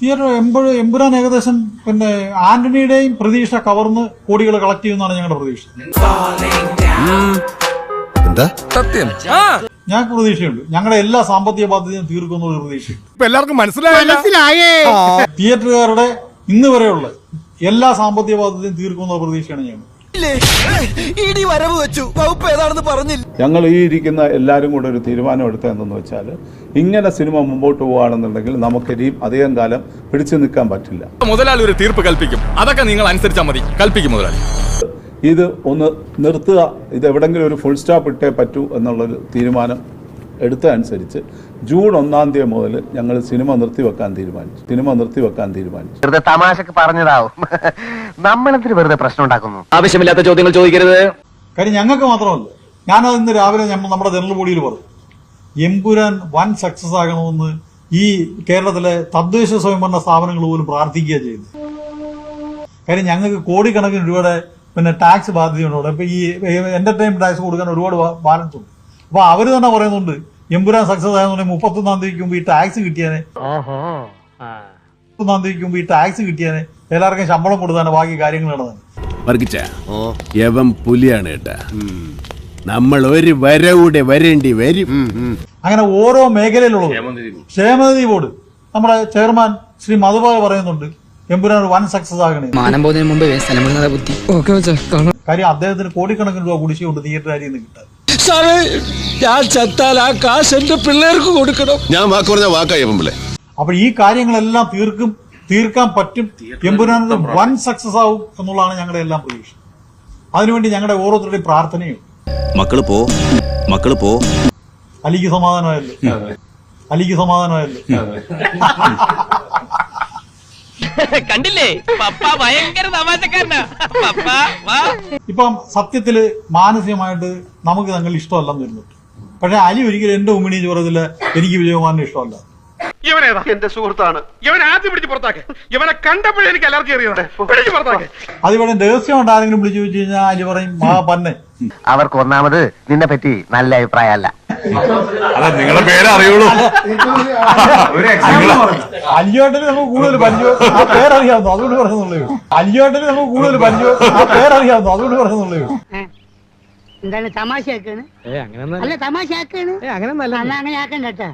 Theatre എമ്പഴ് Empuraan ഏകദേശം പിന്നെ ആന്റണിയുടെയും പ്രതീക്ഷ കവർന്ന് കോടികൾ കളക്ട് ചെയ്യുന്നതാണ് ഞങ്ങളുടെ പ്രതീക്ഷ. എന്താ? ഞങ്ങൾക്ക് പ്രതീക്ഷയുണ്ട്. ഞങ്ങളുടെ എല്ലാ സാമ്പത്തിക ബാധ്യതയും തീർക്കുന്ന ഒരു പ്രതീക്ഷ. ഇപ്പൊ എല്ലാവർക്കും മനസ്സിലായേ. തിയേറ്ററുകാരുടെ ഇന്ന് വരെയുള്ള എല്ലാ സാമ്പത്തിക ബാധ്യതയും തീർക്കുന്ന ഒരു പ്രതീക്ഷയാണ് ഞങ്ങൾ ഇടി വരവ് വെച്ചു. വകുപ്പ് ഏതാണെന്ന് പറഞ്ഞില്ല. ഞങ്ങൾ ഈ ഇരിക്കുന്ന എല്ലാവരും കൂടെ ഒരു തീരുമാനം എടുത്തതെന്ന് വെച്ചാൽ ഇങ്ങനെ സിനിമ മുമ്പോട്ട് പോവുകയാണെന്നുണ്ടെങ്കിൽ നമുക്ക് ഇനിയും അധികം കാലം പിടിച്ചു നിൽക്കാൻ പറ്റില്ല. മുതലാളി ഒരു തീർപ്പ് കൽപ്പിക്കും. അതൊക്കെ നിങ്ങൾ അനുസരിച്ചാൽ മതി. കൽപ്പിക്കും മുതലാളി. ഇത് ഒന്ന് നിർത്തുക. ഇത് എവിടെങ്കിലും ഒരു ഫുൾ സ്റ്റോപ്പ് ഇട്ടേ പറ്റൂ എന്നുള്ളൊരു തീരുമാനം എടുത്ത അനുസരിച്ച് ജൂൺ ഒന്നാം തീയതി മുതൽ ഞങ്ങൾ സിനിമ നിർത്തി വെക്കാൻ തീരുമാനിച്ചു. സിനിമ നിർത്തി വെക്കാൻ തീരുമാനിച്ചു. വെറുതെ തമാശക്ക് പറഞ്ഞതാവും. നമ്മളെന്തിന് വെറുതെ പ്രശ്നം ഉണ്ടാക്കുന്നു? ആവശ്യമില്ലാത്ത ചോദ്യങ്ങൾ ചോദിക്കരുത്. കാര്യം ഞങ്ങൾക്ക് മാത്രമല്ല. ഞാനത് ഇന്ന് രാവിലെ നമ്മൾ നമ്മുടെ ജനറൽ ബോഡിയിൽ പറഞ്ഞു. എംപുരാൻ വൻ സക്സസ് ആകണമെന്ന് ഈ കേരളത്തിലെ തദ്ദേശ സ്വയംഭരണ സ്ഥാപനങ്ങൾ പോലും പ്രാർത്ഥിക്കുക ചെയ്തു കാര്യം ഞങ്ങൾക്ക് കോടിക്കണക്കിന് രൂപയുടെ പിന്നെ ടാക്സ് ബാധ്യതയുണ്ട് അപ്പൊ ഈ എന്റർടൈൻമെന്റ് ടാക്സ് കൊടുക്കാൻ ഒരുപാട് ബാലൻസ് ഉണ്ട് അപ്പൊ അവർ തന്നെ പറയുന്നുണ്ട് എമ്പുരാൻ സക്സസ് ആയെന്നുണ്ടെങ്കിൽ മുപ്പത്തൊന്നാം തീയതിക്ക് മുമ്പ് ഈ ടാക്സ് കിട്ടിയാനെ. മുപ്പത്തൊന്നാം തീയതിക്ക് മുമ്പ് ഈ ടാക്സ് കിട്ടിയാനെ. എല്ലാവർക്കും ശമ്പളം കൊടുത്താണ് ബാക്കി കാര്യങ്ങൾ നടന്നത്. യവൻ പുലിയാണ് കേട്ടാ. നമ്മൾ ഒരു വരവൂടെ വരേണ്ടി വരും. അങ്ങനെ ഓരോ മേഖലയിലുള്ളത്. ക്ഷേമനിധി ബോർഡ്. നമ്മുടെ ചെയർമാൻ ശ്രീ മധുബായ പറയുന്നുണ്ട് എമ്പുരാൻ ഒരു വൻ സക്സസ് ആകണേ. മാനം പോകുന്നതിന് മുമ്പ് സ്ഥലം വിടുന്നതാ ബുദ്ധി. ഓക്കെ കാര്യം അദ്ദേഹത്തിന് കോടിക്കണക്കിന് രൂപ കുടിശ്ശിയുണ്ട് തിയേറ്റർ നിന്ന് കിട്ടാൻ. സാറേ ഞാൻ ചത്താൽ ആ കാശ് എന്റെ പിള്ളേർക്ക് കൊടുക്കണം. ഞാൻ വാക്ക് പറഞ്ഞ വാക്കായി പിള്ളേ അപ്പോൾ ഈ കാര്യങ്ങളെല്ലാം തീർക്കും തീർക്കാൻ പറ്റും. എമ്പുരാൻ ഒരു വൻ സക്സസ് ആവും എന്നുള്ളതാണ് ഞങ്ങളുടെ എല്ലാം പ്രതീക്ഷ. അതിനുവേണ്ടി ഞങ്ങളുടെ ഓരോരുത്തരുടെയും പ്രാർത്ഥനയും. മക്കൾ പോ മക്കൾ പോ. അലിക്ക് സമാധാനമായല്ലോ. അലിക്ക് സമാധാനമായല്ലോ. കണ്ടില്ലേ? പപ്പ ഭയങ്കര തമാശക്കാരനാ. പപ്പ വാ. ഇപ്പം സത്യത്തിൽ മാനസികമായിട്ട് നമുക്ക് തങ്ങൾ ഇഷ്ടമല്ലെന്ന് വരുന്നുണ്ട് പക്ഷെ അലി ഒരിക്കലും എന്റെ ഉമ്മിണി ചോറതിൽ എനിക്ക് വിജയകുമാറിന് ഇഷ്ടമല്ല. ഇവനേതാ? എന്റെ സുഹൃത്താണ്. ഇവൻ ആദ്യം പിടിച്ച് പുറത്താക്കെ. ഇവനെ കണ്ടപ്പോഴേ എനിക്ക് അലർജി പിടിച്ച് പുറത്താക്കെ. അതിവിടെ രഹസ്യമായിട്ട് ആരെങ്കിലും വിളിച്ചു ചോദിച്ചു കഴിഞ്ഞാൽ അലി പറയും മാ പന്നെ. അവർക്ക് ഒന്നാമത് നിന്നെ പറ്റി നല്ല അഭിപ്രായമല്ല. അല്ല നിങ്ങളെ പേര് അറിയുള്ളൂ. അലിയോട്ടന് നമുക്ക് കൂടുതൽ പരിചയം ആ പേരറിയാവുന്നു? അതുകൊണ്ട് പറയുന്നുള്ളൂ അലിയോട്ടന് നമുക്ക് കൂടുതൽ പരിചയം ആ പേരറിയാവുന്നു? അതുകൊണ്ട് പറയുന്നുള്ളൂ എന്താണ് തമാശയാക്കാണ്? അല്ല തമാശയാക്കാണ്. അല്ല അങ്ങനെ ആക്കണ്ട കേട്ടാ.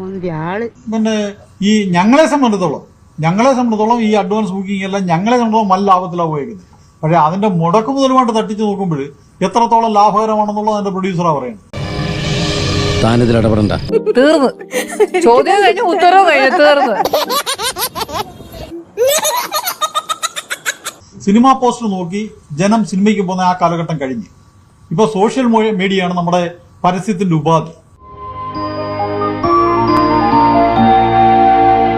ഓന്റെ ആൾ. പിന്നെ ഈ ഞങ്ങളെ സംബന്ധിച്ചോളം ഞങ്ങളെ സംബന്ധിച്ചോളം ഈ അഡ്വാൻസ് ബുക്കിംഗ് എല്ലാം ഞങ്ങളെ സംബന്ധിച്ചോളം നല്ല ലാഭത്തിലാണ് ഉപയോഗിക്കുന്നത്. പക്ഷെ അതിന്റെ മുടക്ക് മുതലുമായിട്ട് തട്ടിച്ച് നോക്കുമ്പോൾ എത്രത്തോളം ലാഭകരമാണെന്നുള്ളത് അതിന്റെ പ്രൊഡ്യൂസറാണ് പറയുന്നത്. താനിതിൽ ഇടപെടണ്ട. തീർന്നു. ചോദ്യം കഴിഞ്ഞു ഉത്തരവ് കഴിഞ്ഞു തീർന്നു. സിനിമാ പോസ്റ്റർ നോക്കി ജനം സിനിമയ്ക്ക് പോകുന്ന ആ കാലഘട്ടം കഴിഞ്ഞ്. ഇപ്പൊ സോഷ്യൽ മീഡിയയാണ് നമ്മുടെ പരസ്യത്തിന്റെ ഉപാധി.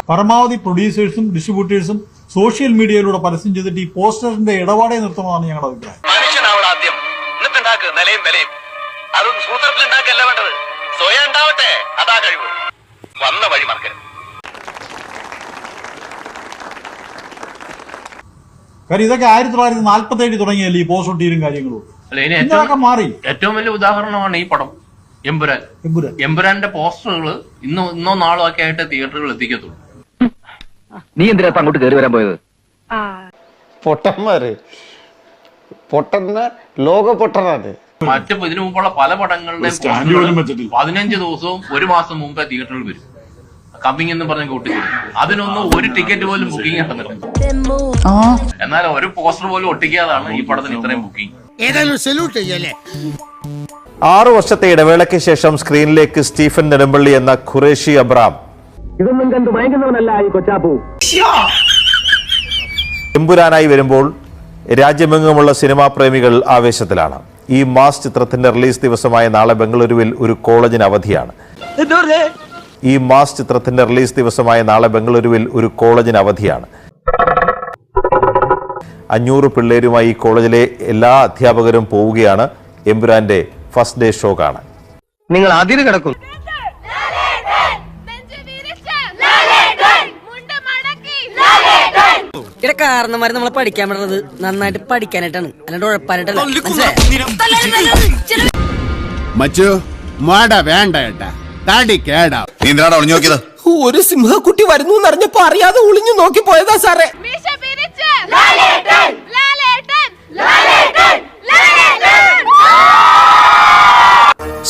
പരമാവധി പ്രൊഡ്യൂസേഴ്സും ഡിസ്ട്രിബ്യൂട്ടേഴ്സും സോഷ്യൽ മീഡിയയിലൂടെ പരസ്യം ചെയ്തിട്ട് ഈ പോസ്റ്ററിന്റെ ഇടപാടെ നിർത്തണമെന്നാണ് ഞങ്ങളുടെ അഭിപ്രായം. മനുഷ്യനാവണം ആദ്യം. എന്നിട്ടുണ്ടാക്ക് നിലയും വിലയും. അതൊന്നും സൂത്രത്തിൽ ഉണ്ടാക്കല്ല വേണ്ടത്? സ്വയം ഉണ്ടാവട്ടെ അതാ കഴിവ്. വന്ന വഴി മറക്കരുത്. കാര്യം ഇതൊക്കെ ആയിരത്തി തൊള്ളായിരത്തി നാല്പത്തി ഏഴ് തുടങ്ങിയല്ലേ ഈ പോസ്റ്റ് ടീരും കാര്യങ്ങളും? മാറി. ഏറ്റവും വലിയ ഉദാഹരണമാണ് ഈ പടം. എമ്പുരാൻ. എമ്പുരാൻ. എമ്പുരാന്റെ പോസ്റ്ററുകൾ ഇന്നോ ഇന്നോ നാളോ ഒക്കെ ആയിട്ട് തിയേറ്ററുകൾ എത്തിക്കത്തുള്ളൂ. നീ എന്തിനാ അങ്ങോട്ട് കയറി വരാൻ പോയത്? പൊട്ടന്മാര്. പൊട്ടന്ന ലോക പൊട്ടനാണ് മറ്റു ഇതിനു മുമ്പുള്ള പല പടങ്ങളുടെയും. പതിനഞ്ച് ദിവസവും ഒരു മാസം മുമ്പേ തിയേറ്ററിൽ വരും. കമ്മിങ് എന്ന് പറഞ്ഞ കൂട്ടി അതിനൊന്നും ഒരു ടിക്കറ്റ് പോലും ബുക്കിംഗ് നടന്നില്ല എന്നാൽ ഒരു പോസ്റ്റർ പോലും ഒട്ടിക്കാതാണ് ഈ പടത്തിന് ഇത്രയും ബുക്കിംഗ് ഏതായാലും സല്യൂട്ട് ചെയ്യല്ലേ? ആറു വർഷത്തെ ഇടവേളയ്ക്ക് ശേഷം സ്ക്രീനിലേക്ക് സ്റ്റീഫൻ നെടുമ്പള്ളി എന്ന ഖുറേഷി അബ്രാം. ഇതൊന്നും കണ്ട് മയങ്ങുന്നവനല്ല ഈ കൊച്ചാപ്പു. എമ്പുരാനായി വരുമ്പോൾ രാജ്യമെങ്ങുമുള്ള സിനിമാ പ്രേമികൾ ആവേശത്തിലാണ്. ഈ മാസ് ചിത്രത്തിന്റെ റിലീസ് ദിവസമായ നാളെ ബംഗളൂരുവിൽ ഒരു കോളേജിന് അവധിയാണ്. ഈ മാസ് ചിത്രത്തിന്റെ റിലീസ് ദിവസമായ നാളെ ബംഗളൂരുവിൽ ഒരു കോളേജിന് അവധിയാണ്. അഞ്ഞൂറ് പിള്ളേരുമായി ഈ കോളേജിലെ എല്ലാ അധ്യാപകരും പോവുകയാണ് എമ്പുരാന്റെ ഫസ്റ്റ് ഡേ ഷോ കാണാൻ. നിങ്ങൾ അതിര് കിടക്കും ഇവിടെ കാരണന്മാര് നമ്മളെ പഠിക്കാൻ പറ്റുന്നത് നന്നായിട്ട് പഠിക്കാനായിട്ടാണ്. അല്ലാണ്ട് ഉഴപ്പാനായിട്ടല്ല? മച്ചു മട വേണ്ട ഏട്ടാ. തടി കേടാ. നീ ഒളിഞ്ഞു നോക്കിയത്? ഒരു സിംഹക്കുട്ടി വരുന്നു എന്നറിഞ്ഞപ്പോ അറിയാതെ ഒളിഞ്ഞു നോക്കി പോയതാ സാറേ.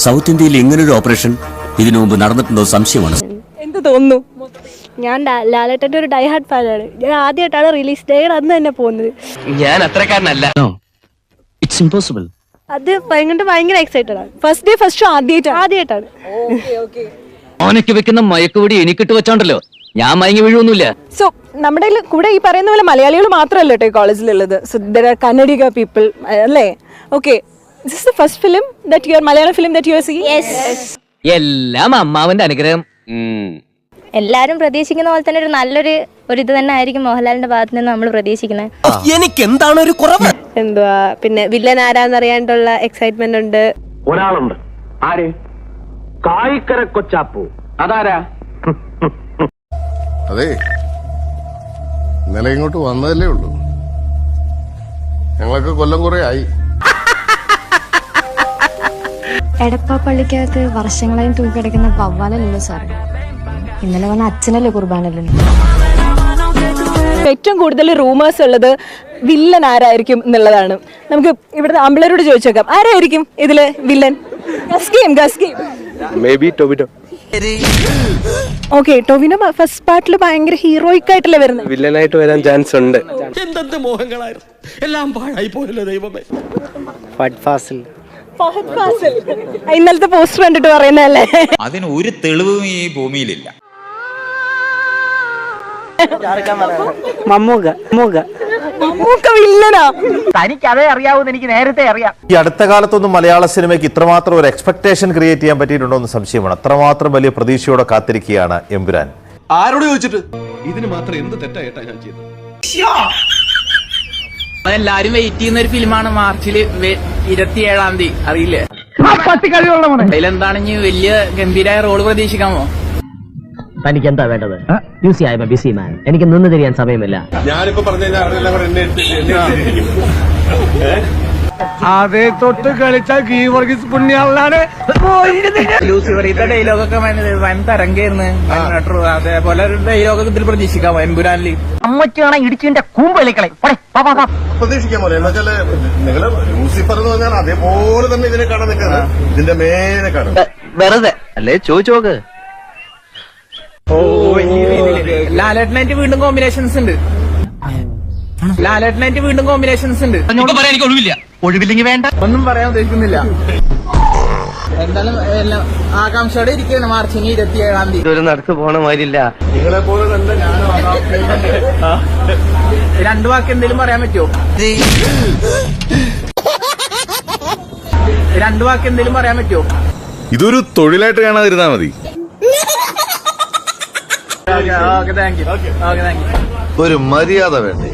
സൗത്ത് ഇന്ത്യയിൽ ഇങ്ങനൊരു ഓപ്പറേഷൻ ഇതിനു മുമ്പ് നടന്നിട്ടുണ്ടോ സംശയമാണ്. എന്ത് തോന്നുന്നു? ഞാൻ ലാലേട്ടന്റെ ഒരു ഡൈ ഡൈഹാർഡ് ഫാനാണ്. ഞാൻ ആദ്യമായിട്ടാണ് റിലീസ് ഡേ അന്ന് തന്നെ പോകുന്നത്. ഞാൻ അത്രക്കാരനല്ല. ഇറ്റ്സ് ഇമ്പോസിബിൾ അത് ഭയങ്കര ഭയങ്കര എക്സൈറ്റഡ് ആണ്. ഫസ്റ്റ് ഡേ ഫസ്റ്റ് ഷോ ആദ്യമായിട്ടാണ്. ആദ്യമായിട്ടാണ്. അവനൊക്കെ വെക്കുന്ന മയക്കുപൊടി എനിക്കിട്ട് വെച്ചോണ്ടല്ലോ. ഞാൻ മയങ്ങി വീഴൊന്നുമില്ല സോ നമ്മുടെ കൂടെ ഈ പറയുന്ന പോലെ മലയാളികൾ മാത്രമല്ല കേട്ടോ ഈ കോളേജിലുള്ളത് so there are Kannadiga people അല്ലേ? Okay this the first film that you are Malayalam film that you are see എല്ലാം അമ്മാവന്റെ അനുഗ്രഹം. എല്ലാരും പ്രതീക്ഷിക്കുന്ന പോലെ തന്നെ ഒരു നല്ലൊരു ഒരു ഇത് തന്നെ ആയിരിക്കും മോഹൻലാലിന്റെ ഭാഗത്ത് നിന്ന് നമ്മൾ പ്രതീക്ഷിക്കുന്നത് എനിക്ക് എന്താണ് ഒരു കുറവ്? എന്തുവാ? പിന്നെ വില്ലൻ ആരാന്ന് അറിയാണ്ടുള്ള എക്സൈറ്റ്മെന്റ് ഉണ്ട്. ഒരാളുണ്ട്. ആര്? കായിക്കര കൊച്ചാപ്പു. അതാരാ? അതെ. ഇന്നലെ ഇങ്ങോട്ട് വന്നതല്ലേ ഉള്ളൂ. ഞങ്ങളൊക്കെ കൊല്ലം കുറെ ആയി. എടപ്പാപ്പള്ളിക്കകത്ത് വർഷങ്ങളായും തൂക്കിടക്കുന്ന വവ്വാലല്ലോ സാർ ഇന്നലെ വന്ന അച്ഛനല്ലേ കുർബാനല്ലോ ഏറ്റവും കൂടുതൽ റൂമേഴ്സ് ഉള്ളത് വില്ലൻ ആരായിരിക്കും എന്നുള്ളതാണ്. നമുക്ക് ഇവിടുത്തെ അമ്പിളരോട് ചോദിച്ചേക്കാം. ആരായിരിക്കും ഇതിൽ വില്ലൻ? ഗസ്കീം ഗസ്കീം. മേ ബി ടൊബിറ്റോ ഓക്കെ ടൊവിനോ ഫസ്റ്റ് പാർട്ടിൽ ഭയങ്കര ഹീറോയിക് ആയിട്ടല്ലേ വരുന്നത്? വില്ലനായിട്ട് വരാൻ ചാൻസ് ഉണ്ട്. എന്തെന്ത് മോഹങ്ങളായിരുന്നു? എല്ലാം പാഴായി പോയല്ലോ ദൈവമേ. ഫഹദ് ഫാസിൽ. ഇന്നലത്തെ പോസ്റ്റർ കണ്ടിട്ട് പറയുന്നതല്ലേ? അതിന് ഒരു തെളിവും ഈ ഭൂമിയിലില്ല. മമ്മൂക്ക. വില്ലനാ. തനിക്ക് അതേ അറിയാവൂന്ന് എനിക്ക് നേരത്തെ അറിയാം. ഈ അടുത്ത കാലത്തൊന്നും മലയാള സിനിമയ്ക്ക് ഇത്രമാത്രം ഒരു എക്സ്പെക്ടേഷൻ ക്രിയേറ്റ് ചെയ്യാൻ പറ്റിയിട്ടുണ്ടോ എന്ന് സംശയമാണ്. അത്രമാത്രം വലിയ പ്രതീക്ഷയോടെ കാത്തിരിക്കുകയാണ് എമ്പുരാൻ. ആരോട് ചോദിച്ചിട്ട്? ഇതിന് മാത്രം എന്ത് തെറ്റായിട്ടാ ഞാൻ ചെയ്തത്? എല്ലാരും വെയിറ്റ് ചെയ്യുന്ന ഒരു ഫിലിമാണ് മാർച്ചിൽ ഇരുപത്തിയേഴാം തീയതി. അറിയില്ലേ? അതിലെന്താണ് ഇനി വലിയ ഗംഭീരായ റോൾ പ്രതീക്ഷിക്കാമോ? തനിക്ക് എന്താ വേണ്ടത് ബ്യൂസി ആയ ബിസി മാൻ എനിക്ക് നിന്ന് തിരിയാൻ സമയമില്ല. ഞാനിപ്പോ പറഞ്ഞു അതേ തൊട്ട് കളിച്ച ഗീവർഗീസ് പുണ്യാളാണ് ലൂസിഫറിത്തെ ഡയലോഗൊക്കെ വൻ തരംഗായിരുന്നു അതേപോലെ ഒരു ഡയലോഗൊക്കെ ഇതിൽ അമ്മച്ചാണ് ഇടിച്ചിന്റെ കൂമ്പളിക്കളെ പ്രതീക്ഷിക്കാൻ പോലെ എന്ന് വെച്ചാൽ നിങ്ങൾ ലൂസിഫർ എന്ന് പറഞ്ഞാൽ അതേപോലെ തന്നെ ഇതിനെ കാണാൻ നിൽക്കുന്നത്. ഇതിന്റെ മേലെ കാണും വെറുതെ. അല്ലേ ചോദിച്ചു നോക്ക് ഓ വലിയ രീതിയിൽ ലാലേട്ടനായിട്ട് വീണ്ടും കോമ്പിനേഷൻസ് ഉണ്ട്. ലാലേട്ടനായിട്ട് വീണ്ടും കോമ്പിനേഷൻസ് ഉണ്ട്. പറയാൻ എനിക്ക് ഒഴിവില്ല. ഒഴിവില്ലെങ്കിൽ വേണ്ട. ഒന്നും പറയാൻ ഉദ്ദേശിക്കുന്നില്ല. എന്തായാലും എല്ലാം ആകാംക്ഷയോടെ ഇരിക്കുകയാണ്. മാർച്ചിന് ഇരുപത്തിയേഴാം തീയതി. ഇതൊരു നടക്ക് പോണ മാതിരില്ല നിങ്ങളെ പോലെ തന്നെ ഞാനും രണ്ടു വാക്ക് എന്തെങ്കിലും പറയാൻ പറ്റുമോ? രണ്ടു വാക്ക് എന്തെങ്കിലും പറയാൻ പറ്റുമോ? ഇതൊരു തൊഴിലായിട്ട് കാണാതിരുന്നാ മതി okay thank you okay thank you ഒരു മര്യാദ വേണ്ടേ?